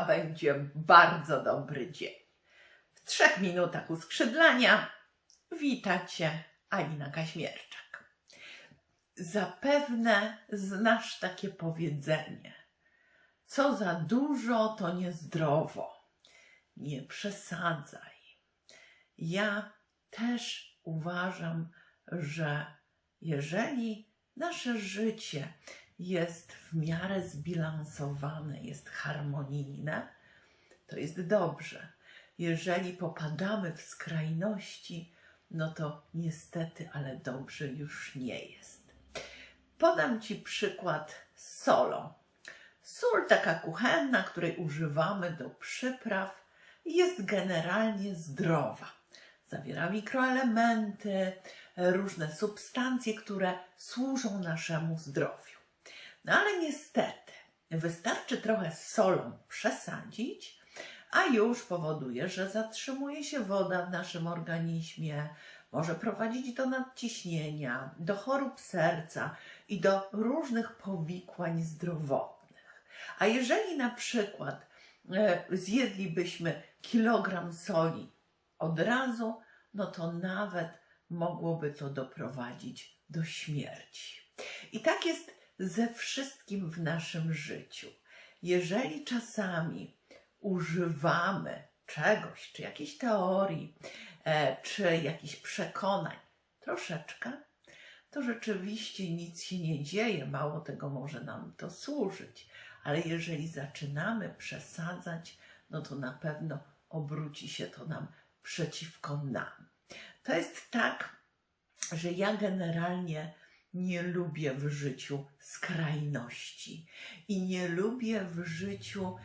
będzie bardzo dobry dzień. W trzech minutach uskrzydlania wita Cię Alina Kaźmierczak. Zapewne znasz takie powiedzenie. Co za dużo, to niezdrowo. Nie przesadzaj. Ja też uważam, że jeżeli nasze życie jest w miarę zbilansowane, jest harmonijne, to jest dobrze. Jeżeli popadamy w skrajności, no to niestety, ale dobrze już nie jest. Podam Ci przykład z solą. Sól taka kuchenna, której używamy do przypraw, jest generalnie zdrowa. Zawiera mikroelementy, różne substancje, które służą naszemu zdrowiu. No ale niestety, wystarczy trochę z solą przesadzić, a już powoduje, że zatrzymuje się woda w naszym organizmie, może prowadzić do nadciśnienia, do chorób serca i do różnych powikłań zdrowotnych. A jeżeli na przykład e, zjedlibyśmy kilogram soli od razu, no to nawet mogłoby to doprowadzić do śmierci. I tak jest ze wszystkim w naszym życiu. Jeżeli czasami używamy czegoś, czy jakiejś teorii, e, czy jakichś przekonań troszeczkę, to rzeczywiście nic się nie dzieje, mało tego może nam to służyć. Ale jeżeli zaczynamy przesadzać, no to na pewno obróci się to nam przeciwko nam. To jest tak, że ja generalnie nie lubię w życiu skrajności i nie lubię w życiu,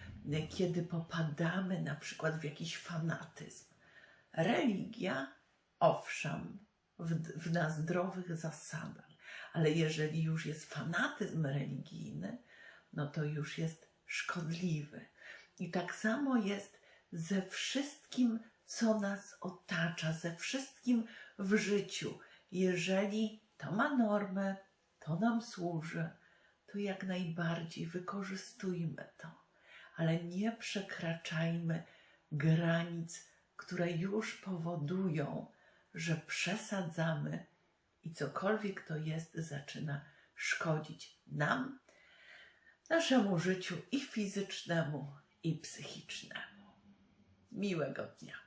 kiedy popadamy na przykład w jakiś fanatyzm. Religia, owszem, w, w, na zdrowych zasadach, ale jeżeli już jest fanatyzm religijny, no to już jest szkodliwy. I tak samo jest ze wszystkim, co nas otacza, ze wszystkim w życiu. Jeżeli to ma normę, to nam służy, to jak najbardziej wykorzystujmy to, ale nie przekraczajmy granic, które już powodują, że przesadzamy i cokolwiek to jest, zaczyna szkodzić nam, naszemu życiu i fizycznemu, i psychicznemu. Miłego dnia.